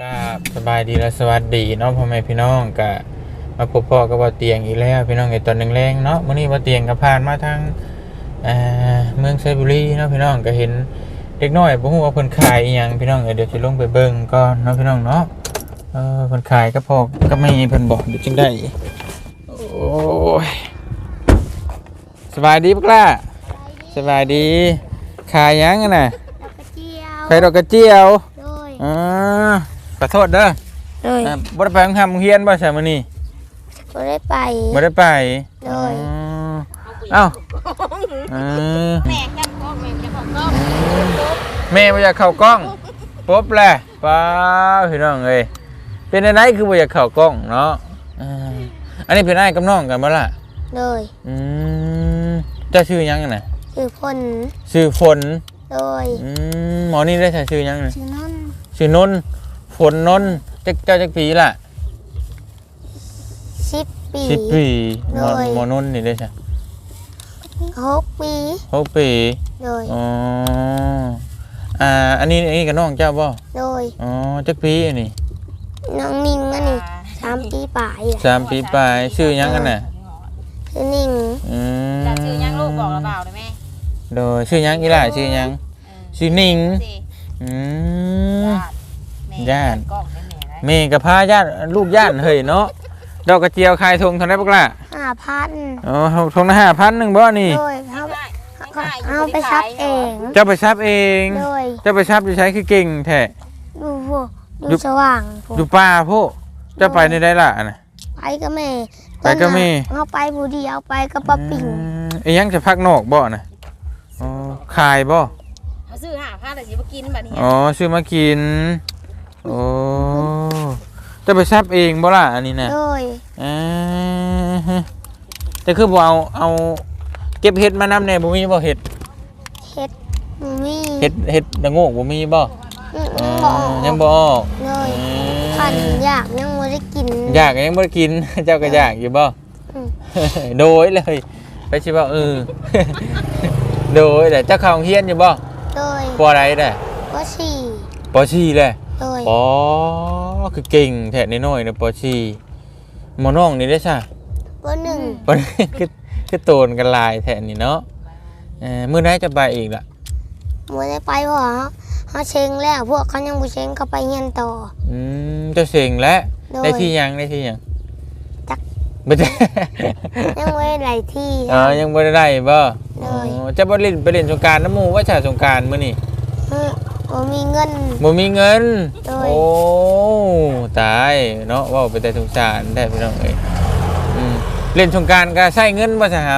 ก็สบายดีและสวัสดีเนาะพ่อแม่พี่น้องก็มาพบพ่อกับว่าเตียงอีกแล้ว พี่น้องในตอนแรงๆเนาะมื้อนี้ว่าเตียงก็ผ่านมาทางเอ่อเมืองไซบุรีเนาะพี่น้องก็เห็นเด็กน้อยบ่ฮู้ว่าเพิ่นขายอีหยังพี่น้องเอ้ยเดี๋ยวสิลงไปเบิ่งก่อนเนาะพี่น้องเนาะเออเพิ่นขายก็พอก็ไม่เพิ่นบอกเดี๋ยวจึงได้โอ้ยสบายดีปะกล้าสบายดีขายหยังอะน่ะดอกกระเจียวขายดอกกระเจียวโดยอ่า ขอโทษเด้อโดยอ่าบ่ได้ไปโรงเรียนบ่ใช่มื้อนี้บ่ได้ไป บ่ได้ไปโดย อ๋อเอ้าเออแม่จับกล้องแม่จับกล้องแม่บ่อยากเข้ากล้องปุ๊บแหละป้าพี่น้องเอ้ยเป็นอันไหนคือบ่อยากเข้ากล้องเนาะอ่าอันนี้เป็นอ้ายกับน้องกันบ่ล่ะโดยอืมเจ้าชื่อหยังน่ะคือพลชื่อฝนโดยอืมหมอนี่ได้ใช้ชื่อหยังน่ะ ชื่อนุ่น ชื่อนนท์ ฝนนนท์จักเจ้าจักปีล่ะสิบปี สิบปีหมอโดย หมอนนท์นี่ได้ใช่หกปีหกปีโดยอ๋ออ่าอันนี้อันนี้กับน้องเจ้าบ่โดยอ๋อจักปีอันนี้น้องนิ่งอันนี้สามปีป่ายสามปีปลายชื่อหยังกันน่ะคือนิ่งอืมจะชื่อยังลูกบอกหรือเปล่าได้ไหมโดยชื่อหยังอีหล่ะชื่อหยังชื่อนิ่งสิอืม ญา ญาติติกล้องได้แม่ได้แม่กับพาญาติลูกญาติเฮ้ยเนาะดอกกระเจียวคายทงเท่าไหรบักล่ะห้าพันอ๋อทงละห้าพันหนึ่งบ่นี่ โดยเขาง่ายๆเอาไปซับเองเจ้าไปซับเอง โดยเจ้าไปซับจะใช้คือเก่งแท้ ดูพวกดูดูสว่างพวก อยู่ป่าพวกเจ้าไปในได้ล่ะน่ะ ไปก็แม่ไปก็แม่ เอาไปบูดีเอาไปก็ปะปิ่งอืมไอ้ยังจะพักนอกบ่น่ะอ๋อขายบ่ เขาซื้อหาผ้าแต่สิบ่กินบัดนี้อ๋อซื้อมากิน โอ้จะไปซับเองบ่ล่ะอันนี้น่ะโดยอ่าฮะแต่คือบ่เอาเอาเก็บเห็ดมานำแน่บ่มีบ่เห็ดเฮ็ดหมูมี่เห็ดเห็ดละโงกบ่มีบ่อืมอ๋อบอกยังบ่ออกเลยอืมขันอยากยังไม่ได้กิน อยากยังบ่ได้กิน เจ้าก็อยากอยู่บ่ อืม โดยเลย ไปสิบ่เออ โดยแต่เจ้าเข้าโรงเรียนอยู่บ่โดยปออะไรเด้ว่าสี่ปอชีเลย โดยอ๋อคือเก่งแท้น้อยๆนะปอชีหมอน้องนี่ได้ใช่ว่าหนึ่งปอนี่คือคือโตนกันหลายแท้นี่เนาะเออมื้อไหนจะไปอีกล่ะไม่ได้ไปเพราะว่าเขาเชงแล้ว พวกเขายังบุเชงเขาไปเงียนต่อ อืมเจะเสียงแล้วโดย ได้ที่ยังได้ที่ยังจัก บ่ได้ ยังไม่ได้หลายที่ อ๋อยังบ่ได้ได้บ่โดอ๋อยจะบ่เล่นไปเล่นสงกรารน้ำหมู่ว่าฉาสงกรารมื้อนี้เออ บ่มีเงิน บ่มีเงิน โดย โอ้ตายเนาะเว้าไปแต่สงสารแท้พี่น้องเอ้ยอืมเล่นสงกรารก็ใช้เงินบ่ซะห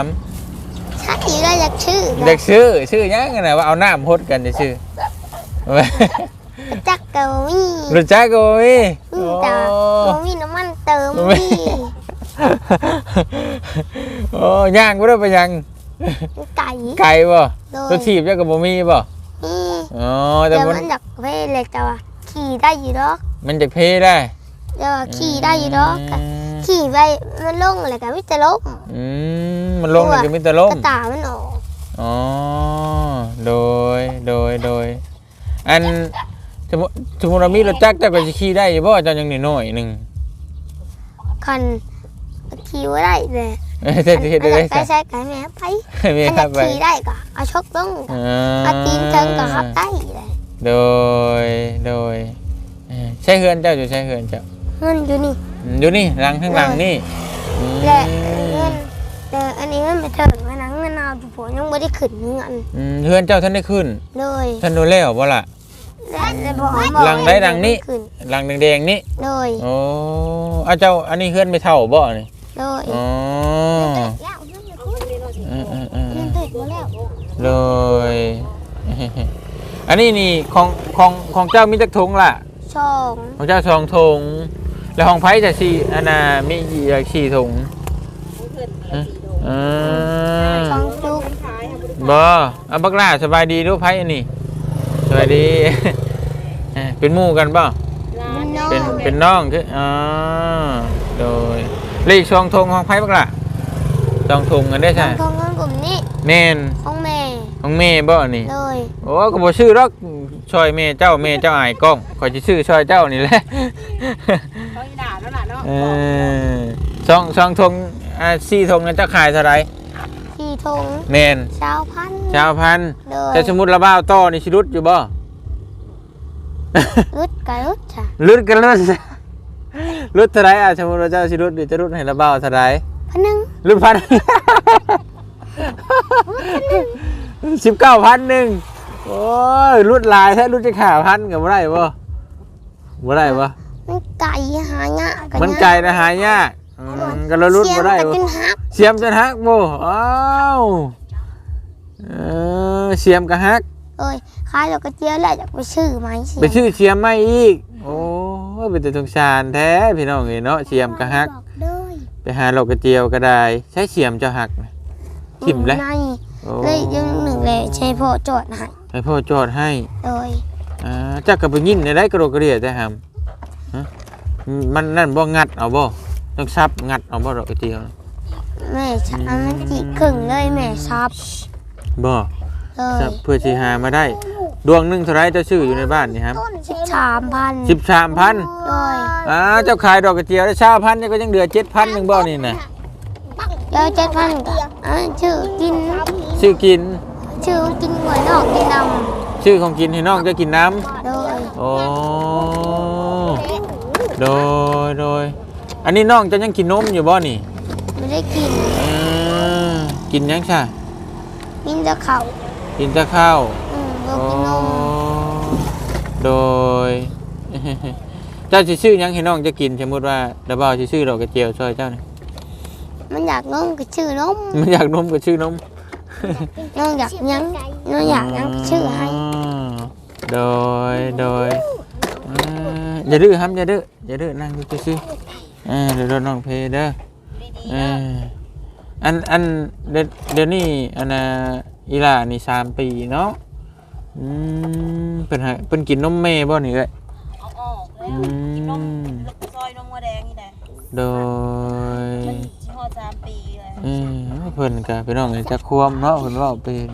ำชักอีกแล้วอยากชื่อเด็กชื่อชื่อยังไงนะว่าเอาน้ำพดกันจะชื่อจักกะบ่มีรู้จักกูมีอืมแต่บ่มีน้ำมันเติมโอ้ยมีโอ้ย่างก็ได้ไปยัง ไก่ไก่บ่โดยตัวถีบยังกับบ่มีบ่นี่ อ๋อแต่แต่มันมันอยากเพศเล็กแต่ว่าขี่ได้อยู่ดอกมันจะเพได้แต่ว่าขี่ได้อยู่ดอกอืมขี่ไปมันลงอะไรกันมิจะล้มอืมมันลงมันจะมีแต่ลกม ระตามันออกอ๋อ โดย โดย โดย อันสมมุติสมมุติเรามีรถจักรเจ้าก็จะขี่ได้อยู่บ่เจ้ายังน้อยๆหนึงคันขี่ว่าได้เลย เอ้ยเฮ็ดเฮ็ดได้ไปซะใช้กันแม่ไปไม่อันคอรัยาบกไปขี่ได้ก็เอาชกลงอ่เอาตีนเทิงก็ขับได้เลยโดยโดยเอ่อใช่เฮือนเจ้าอยู่ใช่เฮือนเจ้าเงินอยู่นี่อืมอยู่นี่หลังข้างหลังนี่อืมและเงินแต่อันนี้เงินไม่เถิงนะเงินเอาอยู่ผมยังไม่ได้ขึ้นเงินอืมเฮือนเจ้าท่านได้ขึ้นเลยท่านดูแล้วบ่ล่ะและแต่บอกบอกหลังได้หลังนี้ขึ้นหลังแดงๆนี่เลยโอ้อาเจ้าอันนี้เฮือนไม่เท่าบ่นี่ เลยอ๋อแล้วเงินจะขึ้นเออเออเออเงินเติดมาแล้วเลย อันนี้นี่ของของของเจ้ามีจักถุงล่ะ สองของเจ้าสองถุงแล้วของไผจะสี่อันน่ะมีกี่สี่ถุงเพิ่นอืมสองจุกขายค่ะบ่เอาบักล่าสบายดีดูไผอันนี้สบายดีเอ้ยเป็นหมู่กันบ่ร้านน้องเป็นเป็นน้องคืออ๋อโดย เลขช่องทงของไผบักล่าช่องทงกันได้ใช่ของเงินกลุ่มนี้แม่นของแม่ของแม่บ่นี่เลยโอ้ก็บ่ชื่อหรอกช่วยแม่เจ้าแม่เจ้าอายกล้องขอยสิชื่อช่วยเจ้านี่แหละเขาอีด่าแล้วล่ะเนาะเออซองซองทงอ่าสี่ทงนั้นเจ้าขายเท่าไหร่สี่ทงแมนเช้าพันชาวพันโดยแต่สมมุติระบ้าวต่อนี่สิรุดอยู่บ่รุดกับรุดจ้ะรุดกันรุด รุดเท่าไหร่อะสมมุติว่าเจ้าสิรุดหรือจะรุดให้ระบ้าวเท่าไหร่พันหนึ่งรุดพันสิบเก้าพันหนึ่งโอ้ยรุดหลายแท้รุดจะขาพันกับบ่ได้บ่บ่ได้บ่มันไก่หายะมันไกลนะหายากอืมก็เรารุดเสียบ่มได้กันบ่จนหักเสียมจนฮักบ่อ้าวเออเสียมก็ฮักเอ้ยขายดอกกระเจียวแหละอยากไปซื้อไหมเสียมไปชื่อเสียมไม่อีกโอ้ ยเป็นแต่สงสารแท้พี่น้องเอ้ยเนาะเสียมก็ฮักบอกเลยไปหาโลกกระเจียวก็ได้ ใช้เสียมเจะหักนะทิ่มแล้วในโอ้เลยยังหนึ่งเลยใช้พ่อจอดให้ให้พ่อจอดให้โดยอ่าจักกับไปยินในได้กระโดดกระเดียแต่หามฮะมันนั่นบ่งัดเอาบ่ต้องซับงัดเอาบ่โลกกระเจียวนะแม่ชับมันจีขึงเลยแม่ชับบ่ เลซัยบเพื่อสิหามาได้ ดวงหนึงเท่าไรเจ้าชื่ออยู่ในบ้านนี่ครับสิบสามพันสิบสามพันโดยอ่าเจ้าขายดอกกระเจียวได้ชาพันนี่ก็ยังเหลือเจ็ดพันหนึ่งบ่นี่นะเดี๋ยวเจ็ดพันอ่าชื่อกินชื่อกินชื่อกินหวยนอกกินดชื่อของกินให้น้องจะกินน้ำโดยำโอ้โดยโดยอันนี้น้องจะยังกินนมอยู่บ่นี่ไม่ได้กินเออกินยังใช่กินแต่เขาว กินแต่ข้าวอืมบ่โอ้กินนมโดย เจ้าสิชื่อหยังให้น้องจะกินสมมติว่าดาบ่าวสิชื่อดอกกระเจียวซอยเจ้านี่มันอยากนมก็ชื่อนมมันอยากนมก็ชื่อนมน้องอยากหยังน้องอยากหยังก็ชื่อให้โดยโดยอ่าอย่าดื้อครับอย่าดื้ออย่าดื้อนั่งดูซื่อๆอ่าเดี๋ยวโดนน้องเพเด้ออ่าอันอันเดี๋ยวเดี๋ยวนี้อันน่ะ อีหล่านี่สามปีเนาะอืมเป็นให้เป็นกินนมแม่บ่นี่เอ้ย เอาออกแล้วอืกินนมมซอยนมวัวแดงนี่แหละโดยมันสิฮอดสามปีเลยอืมเพิ่นก็พี่น้องเอ้ยจะควมเนาะเพิ่นเว้าเป็น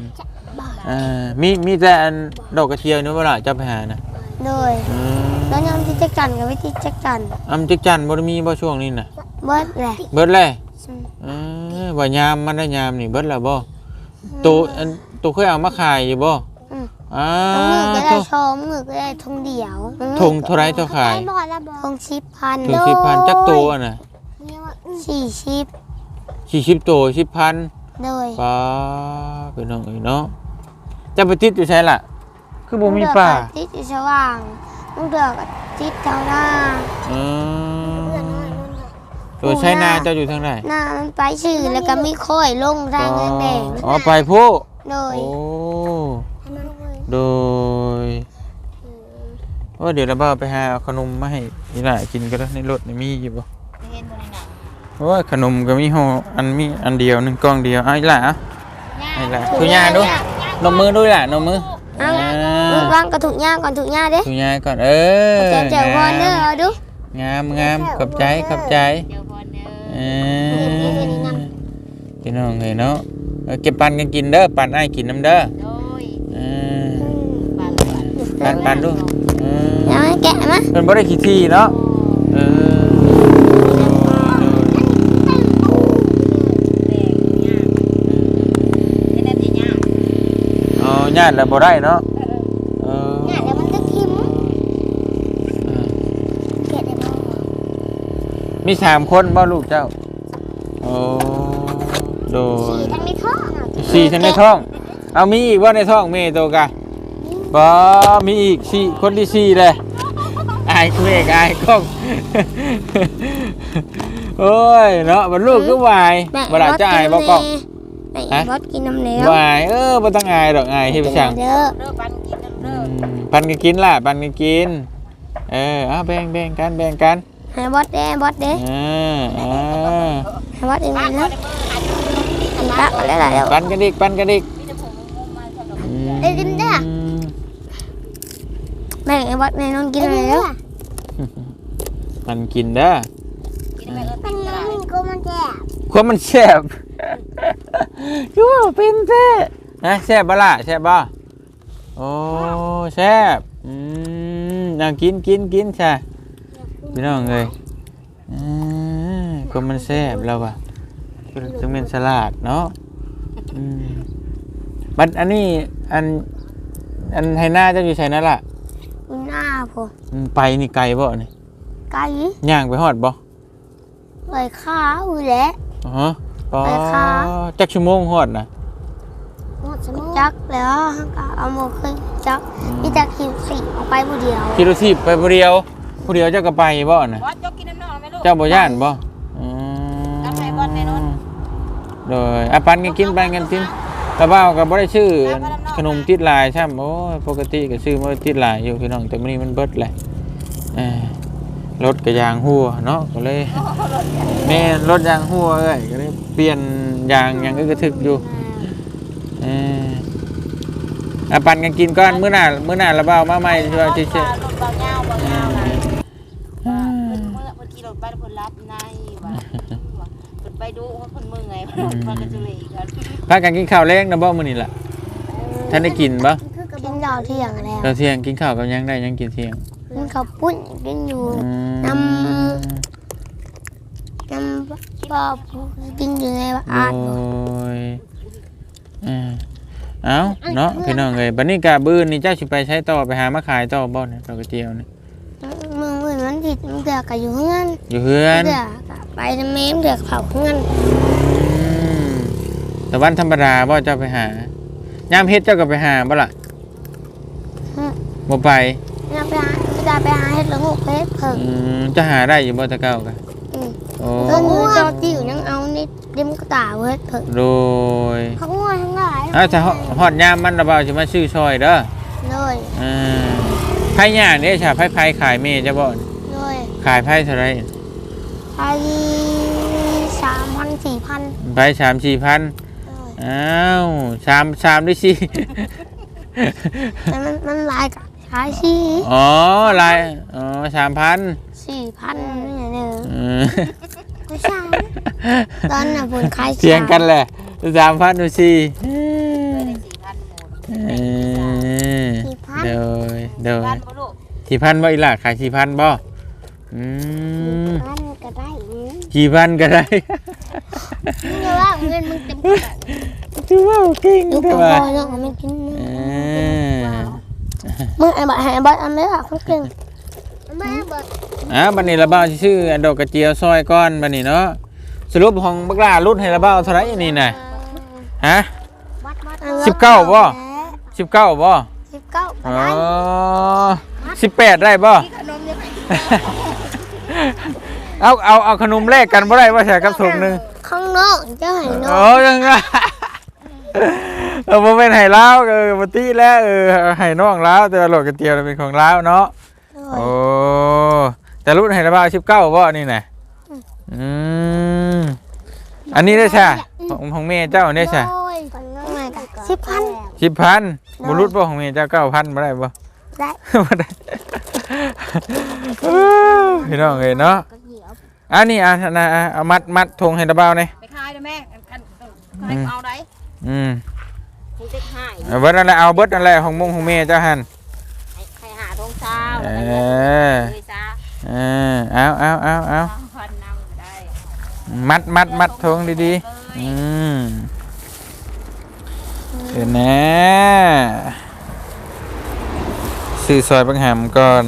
อ่ามีมีแต่อันดอกกระเจียวนี่บ่ล่ะเจ้าไปหานะโดยอืมแล้วยังที่จักจันกับวิธีจักจันอำจักจันบ่ได้มีบ่ช่วงนี้น่ะ เบิดแหละเบิดเลยอืมเออว่ายามมันได้ยามนี่เบิดแล้วบ่ ตัวอันตัวเคยเอามาขายอยู่บ่อืม อ้าน้องมือก็วได้ชมมือก็ได้ทงเดียวทงเท่าไรเท่าขายทงชิปพันถึงสิบพันจักตัวอะน่ะสี่ชิปสี่สิบตัวสิบพันโดยป้าเป็นน้องเอ้ยเนาะจะไปติดอยู่ใช่ล่ะ คือบ่มีป่าติดอยู่สว่างมึงเดือกบติดเจ้าหน้า อืม ตัวใช้นาเจ้าอยู่ทางไหนหน้ามันไปชื่อแล้วก็มีค่อยลงทางแดงอ๋อไปผู้ๆโดยโอ้โดยว่าเดี๋ยวเราบ้าไปหาเอาขนมมาให้นี่ล่ะกินก็ได้ในรถนี่มีอยู่บ่เห็นบ่ในหนังโอ้ยขนมก็มีห่ออันมีอันเดียวหนึ่งกล่องเดียวเอาอีหล่ะเอาไอ้ล่ะถุงยาดูนมมือด้วยล่ะนมมือเอาอ่มึงาวางกระถุกหญ้าก่อนถุกหญ้าเด้ถุงยาก่อนเออเจ้าเจ้าพรเด้อเอาดูงามงามขอบใจขอบใจเดี๋ยว พอเด้อเออพี่น้องเอ้ยเนาะเออเก็บปันกันกินเด้อปันไอ้ายกินน้ำเด้อโดยเออบ้านปันปันดูเออเอาให้แกะมาเป็นบ่ได้ขี้ที่เนาะเออแดงย่างเฮ็ดได้แต่ย่างเออญาติแล้วบ่ได้เนาะเออ เนี่ยเดี๋ยวมันจะทิ่ม เออ แกะได้บ่ มีสามคนบ่ลูกเจ้า โอ้โดยทั้งในท้องสี่ทั้งในท้อง เอามีอีกว่าในท้องเมโตกะบ่มีอีกสี่คนที่สี่เลยอายคุยกอายกล้องโอ้ยเนาะบรรลูกก็วายบ่ได้จะอายบ่กล้องแบ่งรถกินน้ำเหลววายเออบ่ต้องอายดอกอายเฮ็ดไปสั่งเด้อเด้อปันกินเด้อือมปันกันกินล่ะปันกันกิน เออเอาแบ่งแบ่งกันแบ่งกัน ให้บอสเด้บอสเด้อ่าอ่าให้บอสเองป้านะก็ได้มือหันตักแล้วล่ะเดี๋ยวปันกันอีกปันกันอีกมีแต่ผมงงมาขนมอืมได้กินเด้อแบ่งให้บอสในน้องกินเลยเด้อปันกินเด้อกินไปเออติดก็ได้กูมันแก่ความมันแซ่บคือว่าเป็นแท้นะแซ่บบ่ล่ะแซ่บบ่โโอ้แซ่บอืมน่ากินกินกินใช่ พี่น้องเอ้ยอืมก็มันแซ่บแล้วว่ะจึงเป็นสลัดเนาะอืมบัดอันนี้อัน อันไทหน้าเจะอยู่ไชนั่นล่ะอยู่หน้าผมอืมไปนี่ไกลบ่นี่ไก่ย่างไปฮอดบ่เลยข้าวอยู่แหล้วอ๋อปอไปค่ะจักชั่วโมงฮอดนะจักแล้วก็เอาหมดขึ้นจักพี่จักคิวสี่ออกไปผู้เดียวขี่รถทีบไปผู้เดียว ผู้เดียวเจ้าก็ไปบ่น่ะบอสยกกินน้ำนองไหมลูกเจ้าบ่ย่านบ่อืมรับไหนบ่อนไหนโน่นโดยอะปันกันกินปันกันกินตะเบ้าก็บ่ได้ชื่อขนมติดลายใช่โอ้ยปกติก็ซื้อมาติดลายอยู่พี่น้องแต่มื้อนี้มันเบิดแหละเออรถก็ยางหัวเนาะก็เลยแม่นรถยางหัวเอ้ยก็เลยเปลี่ยนยางหยังก็กระทึกอยู่เอออะปันกันกินก่อนมื้อหน้ามื้อหน้าละเบ้ามาใหม่ที่ว่าสิรเช็ด ไปแล้วเพิ่นรับในว่าเพิ่นไปดูว่าเพิ่นเมื่อยเพิ่นก็จะเลยอีกแล้วพากันกินข้าวแรงนะบ่มื้อนี้ล่ะท่านได้กินบ่กินดาวเที่ยงแล้วตอนเที่ยงกินข้าวกับหยังได้หยังกินเที่ยงกินข้าวปุ้นกินอยู่อืมน้น้ำปลากินอยู่ในบ้านโอ้ยเอ้าเอ้าเนาะพี่น้องเอ้ยบัดนี้กะบื้อนี่เจ้าสิไปใช้ต่อไปหามาขายต่อบ่เนี่ยดอกกระเจียวนี่มึ งเหมือนมันผิดมึงเดือกกับอยู่เงื่อนอยู่เฮือนเดือกไปทำเมมเดือกเผาเงื่อนอืมแต่วันธรรมดาบ่เจ้าไปหายามเฮ็ดเจ้าก็ไปหาบ่ล่ะบ่ไปจะไปหาจะไปหาเห็ดละงูเห็ดเผิงอืมจะหาได้อยู่บ่ตะเก้ากะโอ้ต้นนี้จอจิ๋วยังเอานิดดิมกระตาเห็ดเผิงโดยเขาง่วงทั้งหลายเอ้าถ้าฮอฮอดยามมันระเบาสิมาซื้อซอยเด้อเลยอ่าไผ่ย่างเด้ชาไผ่ไผ่ขายเมย์จะบ่เลย ขายไผ่เท่าไหรไปสามพันสี่พันไผ่สามสี่พันอ้าวสามสามด้วยสิแต่มันมันลายกับชายชีอ๋อลายอ๋อสามพันสี่พันนี่เนี่ยอืมไม่ใช่ตอนน่ะผลขายเสียงกันแหละสามพันดูสิได้สี่พันหมดเออสี่พันเดยเดยพันบ่ลูกสี่พันบ่อีหล่ะขายสี่พันบ่ อืมพันก็ได้เงินกี่พันก็ได้ มึงจะว่าเงินมึงเต็มกระเป๋าถือว่าเก่งลูกใช่กระไหมบอกเนาะไม่กินเออมึงไอ้บ้าไอ้บ้าอันนี้อะคนเก่งไม่เบิดอะบันนี้ระเบ้าสิชื่อดอกกระเจียวซอยก้อนบันนี้เนาะสรุปของบักลารุ่นให้ระเบ้าเท่าไหรนี่น่ะฮะสิบเก้าบ่ สิบเก้าบ่สิบเก้าก็อ๋อได้สิบแปดได้บ่ ขนมยังไง เอาเอาเอาขนมแลกกันบ่ได้ว่าใช่กับถุงหนึงข้างนอกเจ้าไห้นอโอ้กยังไงเออบ่เป็นไห้ลาวเออบ่ติแล้วเออไห้น้องลาวแต่ว่าโลกกระเจียวเป็นของลาวเนาะ โอ้แต่รุ่นไฮระบาสิบเก้าบ่นี่นะอืมอันนี้ได้ใช่ของของเมย์เจ้าได้ใช่สิบพันสิบพันบุรุษบ่ของเมย์เจ้าเก้าพันมาได้บ่ได้บ่ได้พี่น้องเอ้ยเนาะ อันนี้อะนะอะเอามัดมัดธงไฮระบาเนี่ยไปขายได้แม่อันอันให้เอาได้อืมคุณเต็กให้เอาเบิดนั่นแหละเอาเบิดนั่นแหละของมุงของเมย์เจ้าหัน ให้หาทงเช้าเอแล้วอก็เลยซะเออเอาเอาเอาเอาพันนำได้มัดมัดมัดธงดีๆอืมเดี๋ยวนะซื้อซอยบังหำก่อน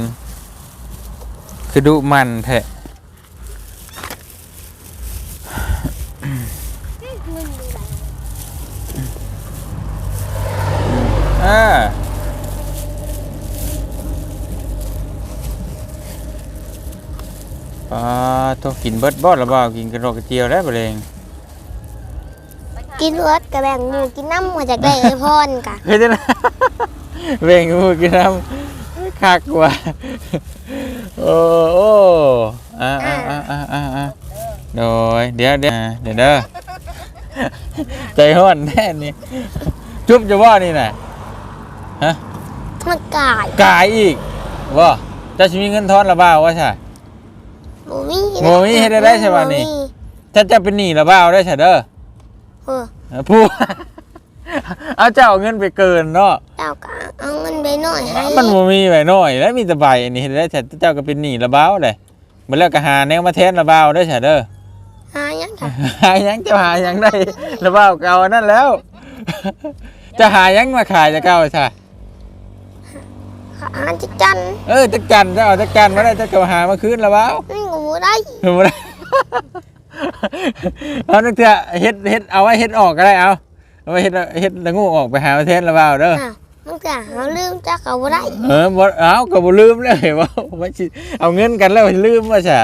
คือดุมันแทะอ่า ปลาตัวกินเบิดบอดหรือเปล่ากินกระโดดกระเจียวได้ปะเลงกินเอิร์ดกับแบ่งหมูกินน้ำมาจากได้เอ้ยพรกะเฮ้ยเจ้านะเบ่งมือกินน้ำคักกว่าโอ้โอ้อ่าอ่าอ่าอ่าอ่าอ่าโดยเดี๋ยวเดี๋ยวอ่าเดี๋ยวเด้อใจห้อนแน่นี่จุ๊บจะว่านี่น่ะ ฮะมันกายกายอีกว่าจะมีเงินทอนหรือเปล่าว่าใช่หมูมี่หมูมี่เฮ็ดได้ได้ใช่ปะนี่ถ้าจะเป็นหนี้หรือเปล่าได้ใช่เด้อเออเออผู้เอาเจ้าเอาเงินไปเกินเนาะเจ้าก็เอาเงินไปหน่อยให้มันบ่มีไว้น้อย แล้วมีแต่ใบอันนี้แล้วแต่เจ้าก็เป็นหนี้ระเบ้าเลยมันแล้วก็หาแนวมาแทนระเบ้าได้อใช่เด้อหายังค่ะหาหยังจะหาหยังได้ระเบ้าเก่าอันนั่นแล้ว จะหาหยังมาขายจะเก่าใช่ หาจิจันเออจักจันจะเอาจักจันมาได้จะก็หามาคืนระเบ้านี่กูบ่ได้ถูกไหมเอานักเถอะเฮ็ดเฮ็ดเอาไว้เฮ็ดออกก็ได้เอาเอาไว้เฮ็ดเฮ็ดละงูออกไปหาประเทศระเบ้าเด้อ อ้าวมันก็เอาลืมจักเอาบ่ได้เออบ่เอาก็บ่ลืมเลยว่าว่าสิเอาเงินกันแล้วลืมว่าซะ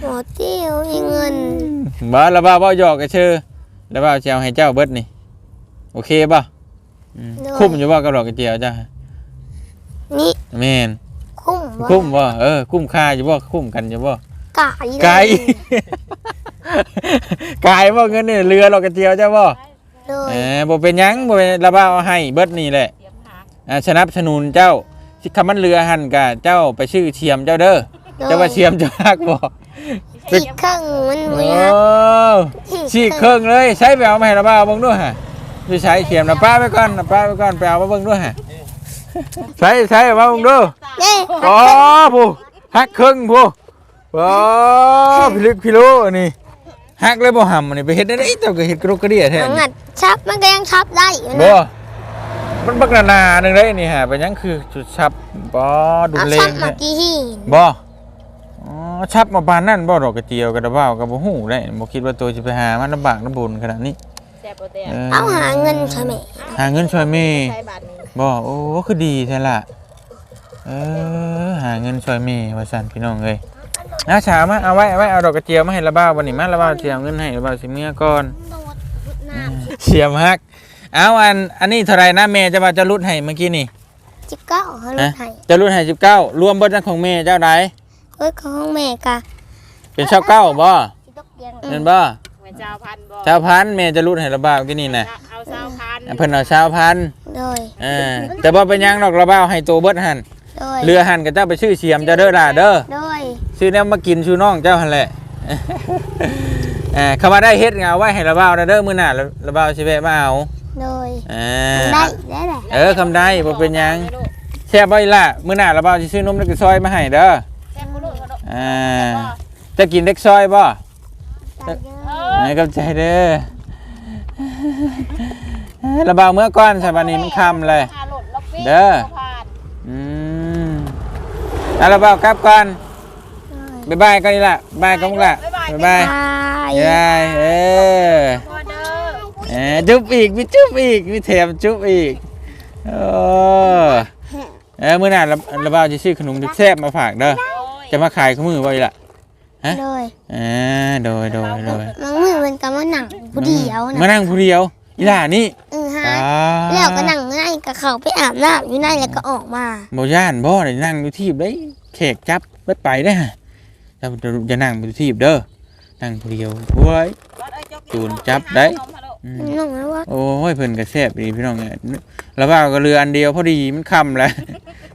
หมอเตี้ยวมีเงินบ่ระเบ้าบ่หยอกก็ชื่อระเบ้าสิเอาให้เจ้าเบิดนี่ โอเคป่ะอืมคุ้มอยู่บ่กับดอกกระเจียวจ้า นี่แม่นคุ้มบ่คุ้มบ่เออคุ้มค่าอยู่บ่คุ้มกันอยู่บ่ไก่ไกล ไกลบ่เงินนี่เรือดอกกระเจียวจ้าบ่เลเอยอบ่เป็นหยังบ่เป็นระเบ้าเอาให้เบิดนี่แหละเตรียมหาอ่าสนับสนุนเจ้าสิคำมันเรือหันกะเจ้าไปชื่อเทียมเจ้าเด้อเจ้าว่าเทียมเจ้าฮักบ่อีกครึ่งมันโอ้บ่ยักฉีกเครื่องเลยใช้ไปเอามาให้ระเบ้าเบิ่งด้วยฮะสิใช้เทียมนะป้าไปก่อนนะป้าไปก่อนไปเอามาเบิ่งด้วยฮะ ใช้ใช้เอามาเบิ่งดูเด้อ๋อผู้ฮักเครื่องผู้อ๋อพิลึกพิโลนี่ฮักเลยบ่หำอันนี้ไปเฮ็ดได้ไดเจ้าก็เฮ็ดกระดกกระเดี่ยแท้เอานี่งัดชับมันก็ยังชับได้อยู่บ่นะมันบักหนาๆหนึงเลยนี่ฮะเป็นหยังคือจุดชับบ่ดูเอาเลชับงมาแท้กี่หี่บ่อ๋อชับมาปานนั่นบ่ดอกกระเจียวกระเบ้ากับบ่ฮู้ได้บ่คิดว่าตัวจะไปหามันลำบากลำบนขนาดนี้แซ่บบ่แซ่บเออเอาหาเงินใช่ไหมหาเงินช่วยแม่ใช้บาทนี้ บ่โอ้คือดีแท้ล่ะเออหาเงินช่วยแม่ว่าซั่นพี่น้องเอ้ยนะฉามาเอาไว้เอาไว้เอาดอกกระเจียวมาให้ระบ้าวันนี้มาระบ้าสิเอาเงินให้ระบ้าสิเมียก่อนเสียมฮักเอาอันอันนี้เท่าไหร่นะแม่จะว่าจะรุดให้เมื่อกี้นี่จิบเก้าเขาลฮะดให้จะรุดให้19รวมเบิดของแม่เจ้าใดเฮ้ยของแม่กะเป็น29บ่สิตกเตียงเห็นบ่ เหมือนเจ้าพันบ่ชาวพันธุ์แม่จะรุดให้ระบ้าเมื่อกี้นี่น่ะเอาเจ้าพันเพิ่นเอาชาวพันธุ์โดยเออแต่บ่เป็นหยังดอกระบ้าให้ตัวเบิดหั่นโดย เรือหั่นก็เจ้าไปชื่อเสียมเจ้าเด้อล่ะเด้อ โดย ซื้อแนวมากินชูน้องเจ้าหั่นแหละ เออเขามาได้เฮ็ดงาไว้ให้ระบ้าเด้อมื้อหน้าระระบ้าสิแวะมาเอาโดยเอได้อได้แหละเออคำได้บ่เป็นหยัง แซ่บบ่อีหล่ะมื้อหน้าระบ้าสิซื้อนมเล็กซอยมาให้เด้อ แซ่บบ่ลูกเขาดอกอ่า จะกินเล็กซอยบ่ ได้เด้อเออ ให้กับใจเด้อระบ้าเมื่อก่อนสบัดนี้มันค่ำเลย หาโหลดล็อกเป้เด้อ ผ่านอืมเอาระบ้ากลับก่อนบ๊ายบายก่อนนี่ล่ะบ๊ายบายก่อนมึงล่ะบ๊ายบายบายยายเออพอเด้อเออจุ๊บอีกมีจุ๊บอีกมีแถมจุ๊บอีกโอ้เออมื้อหน้าระระบ้าจะซื้อขนมแซ่บๆมาฝากเด้อ โอ้ยจะมาขายขมือบ่อีล่ะ ฮะโดยอ่าโดยโดยโดยมันมือมันก็มาหนังผู้เดียวมานะนั่งผู้เดียวอีหล่านี่เออฮะตาแล้วก็นั่งง่ายกับเขาไปอาบน้ำอยู่ในแล้วก็ออกมาบ่ย่านบ่ได้นั่งอยู่ที่ได้แขกจับเบิดไปได้อฮะจะจะนั่งอยู่ที่เด้อนั่งผู้เดียวโอ้ยวัดเอ้ยเจ้ากิจูนจับได้ขนมฮัลโหลอืมน้องนะว่าโอ้ยเพิ่นก็แซ่บดีพี่น้องเอ้ยแล้วว่าก็เรืออันเดียวพอดีมันค่ำแล้ว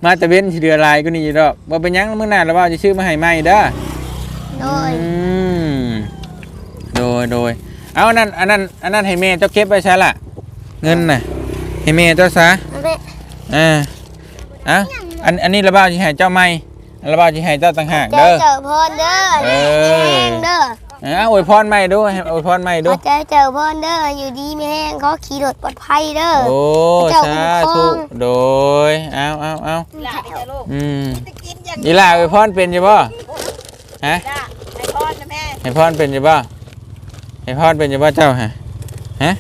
มาแต่เว้นสิเรือลายก็นี่ดอกบ่เป็นหยังมื้อหน้าแล้วว่าจะซื้อมาให้ใหม่เด้อ โดยอืมโดยโดยเอาอันนั้นอันนั้นอันนั้นให้แม่เจ้าเก็บไว้ซะล่ะเงินน่ะให้แม่เจ้าซะเอาไปอ่าอะอันอันนี้ระบาดสิให้เจ้าใหม่ระบาดสิให้เจ้าต่างหากเจอเด้อเจอพรเด้อเออแห้งเด้ออะอวยพรใหม่ดูให้อวยพรใหม่ดูเจอเจอพรเด้ออยู่ดีไม่แห้งเขาขี่รถปลอดภัยเด้อ โอ้เจ้าสาคุ้มครธุอง โดยเอาเอาเอาหลานนี่จ้ะลูกอืมจะกินอย่างอีหล่าอวยพรเป็นอยู่บ่ ฮะจ้าให้พรนะแม่ให้พรเป็นอยู่บ่ให้พรเป็นอยู่บ่เจ้าฮะฮะ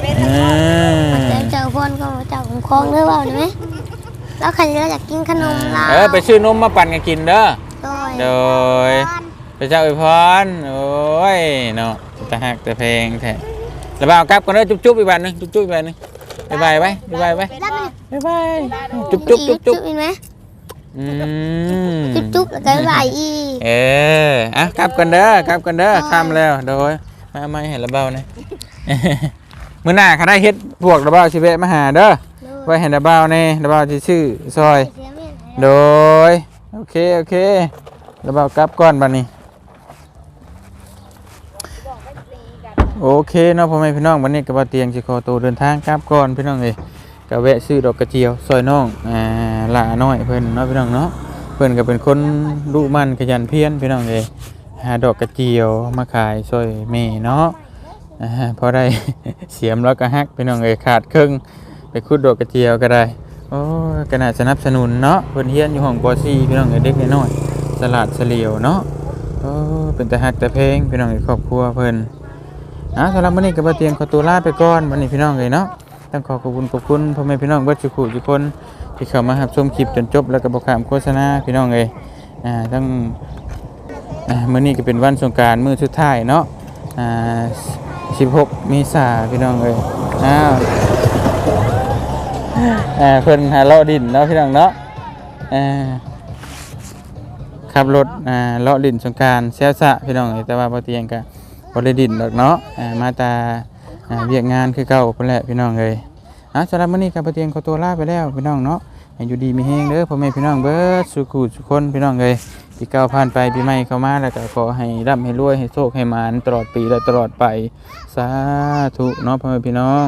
เป็นอ่าเจอเจอพรก็เจ้าของคลองเด้อเปล่าได้ไหมแล้วใครจะอยากกินขนมลาเออไปซื้อนมมาปั่นกันกินเด้อโดยโดยพระเจ้าอวยพรโอ้ยเนาะตะหักแต่เพลงแท้แล้วบ่าวกลับกันเด้อจุ๊บจุ๊บอีกบันหนึงจุ๊บจุ๊บอีกบันหนึงบ๊ายบายไว้บ๊ายบายไว้เป็นบ่บ๊ายบายจุ๊บจุ๊บจุ๊บจุ๊บอีกไหม อืมจุ๊บจุ๊บแล้วก็ไหลอีกเอออะกลับกันเด้อกลับกันเด้อโอ้ยค่ำแล้วโดยมาไม่เห็นระเบ้านะมื้อหน้าเขาได้เฮ็ดพวกระเบ้าสิเวะมาหาเด้อไว้ให้ระเบ้าแน่ระเบ้าสิชื่อซอย โดยโอเคโอเคระเบ้ากลับก่อนบัดนี้โอเคเนาะพ่อแม่พี่น้องวันนี้ก็บ่เตียงสิขอตัวเดินทางกลับก่อนพี่น้องเอ้ย ก็แวะซื้อดอกกระเจียวซอยน้องอ่าหลาน้อยเพิ่นเนาะพี่น้องเนาะเพิ่นก็เป็นคนดุมันขยันเพียรพี่น้องเอ้ยหาดอกกระเจียวมาขายซอยแม่เนาะพอได้เสียมแล้วก็ฮักพี่น้องเอ้ยขาดครึ่งไปขุดดอกกระเจียวก็ได้โอ้ยก็น่าสนับสนุนเนาะเพิ่นเฮียนอยู่ห้องป .4 พี่น้องเอ้ยเด็กน้อยสลัดเฉลียวเนาะโอ้เป็นแต่ฮักแต่เพลงพี่น้องเอ้ยครอบครัวเพิ่นอะสำหรับวันนี้ก็บ่เตียงขอตัวลาไปก่อนวันนี้พี่น้องเลยเนาะ ต้องขอขอบคุณขอบคุณพ่อแม่พี่น้องเบิดทุกผู้ทุกคนที่เข้ามารับชมคลิปจนจบแล้วก็บ่ข้ามโฆษณาพี่น้องเลยอ่าทั้งอ่ามื้อนี้ก็เป็นวันสงกานต์มื้อสุดท้ายเนาะอ่า16เมษาพี่น้องเลยอ้าวอ่าเพิ่นหาเลาะดินเนาะพี่น้องเนาะอ่าขับรถอ่าเลาะดินสงกรานต์แซวซะพี่น้องเอ้ยแต่ว่าบ่เตียงก็บริดินดอกเนาะอ่ามาตา อ่าเรียกงานคือเก่าพุ่นแหละพี่น้องเลยอะสำหรับมื้อนี้กับปะเตียงขอตัวลาไปแล้วพี่น้องเนาะให้อยู่ดีมีแฮงเด้อพ่อแม่พี่น้องเบิดสุขุสุขคนพี่น้องเลยปีเก่าผ่านไปปีใหม่เข้ามาแล้วก็ขอให้ร่ำให้รวยให้โชคให้หมานตลอดปีและตลอดไปสาธุเนาะพ่อแม่พี่น้อง